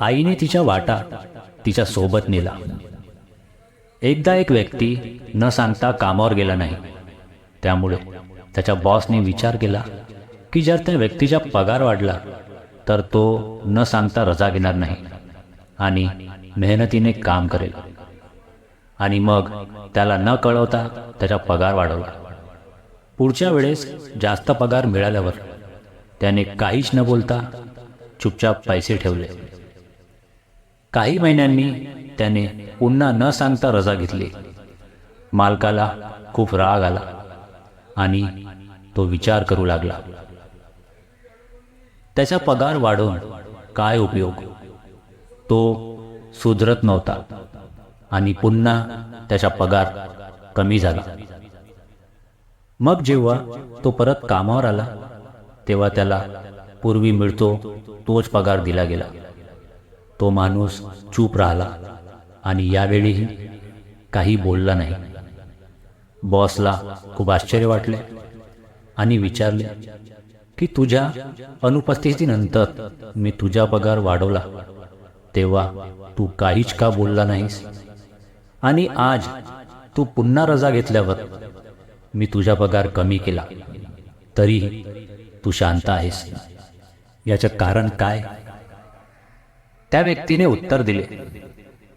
आईने तिच्या वाटा तिच्या सोबत नेला. एकदा एक व्यक्ती न सांगता कामावर गेला नाही. त्यामुळे त्याच्या बॉसने विचार केला की जर त्या व्यक्तीचा पगार वाढला तर तो न सांगता रजा घेणार नाही आणि मेहनतीने काम करेल. आणि मग त्याला न कळवता त्याचा पगार वाढवला. पुढच्या वेळेस जास्त पगार मिळाल्यावर त्याने काहीच न बोलता चुपचाप पैसे ठेवले. काही महिन्यांनी त्याने पुन्हा न सांगता रजा घेतली. मालकाला खूप राग आला आणि तो विचार करू लागला. त्याचा पगार वाढवून काय उपयोग? तो सुधरत नव्हता आणि पुन्हा त्याचा पगार कमी झाला. मग जेव्हा तो परत कामावर आला तेव्हा त्याला पूर्वी मिळतो तोच पगार दिला गेला. तो माणूस चूप राहिला आणि यावेळीही काही बोलला नाही. बॉसला खूप आश्चर्य वाटले आणि विचारले की तुझ्या अनुपस्थितीनंतर मी तुझा पगार वाढवला तेव्हा तू काहीच का बोलला नाहीस? आणि आज तू पुन्हा रजा घेतल्यावर मी तुझा पगार कमी केला तरीही तू शांत आहेस. याचं कारण काय त्या व्यक्तीने उत्तर दिले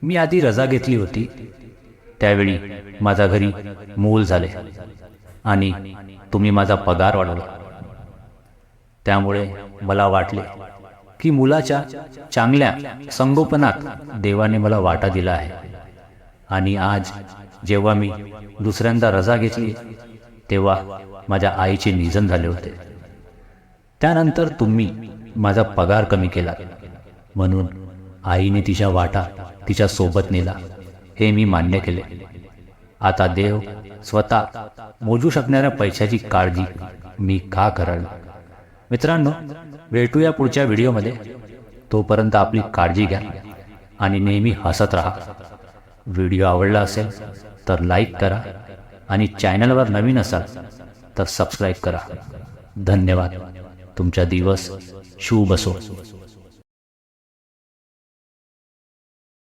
मी आधी रजा घेतली होती. त्यावेळी माझ्या घरी मूल झाले आणि तुम्ही माझा पगार वाढवला. त्यामुळे मला वाटले की मुलाच्या चांगल्या संगोपनात देवाने मला वाटा दिला आहे. आणि आज जेव्हा मी दुसऱ्यांदा रजा घेतली तेव्हा माझ्या आईचे निधन झाले होते. त्यानंतर तुम्ही माझा पगार कमी केला. म्हणून आईने तिच्या वाटा तिच्या सोबत नेला. हे मी मान्य केले. आता देव स्वतः मोजू शकणाऱ्या पैशाची काळजी मी का कराल मित्रांनो भेटूया पुढच्या व्हिडिओमध्ये. तोपर्यंत आपली काळजी घ्या आणि नेहमी हसत राहा. व्हिडिओ आवडला असेल तर लाईक करा आणि चॅनलवर नवीन असाल तर सबस्क्राईब करा. धन्यवाद. तुमचा दिवस शुभ असो.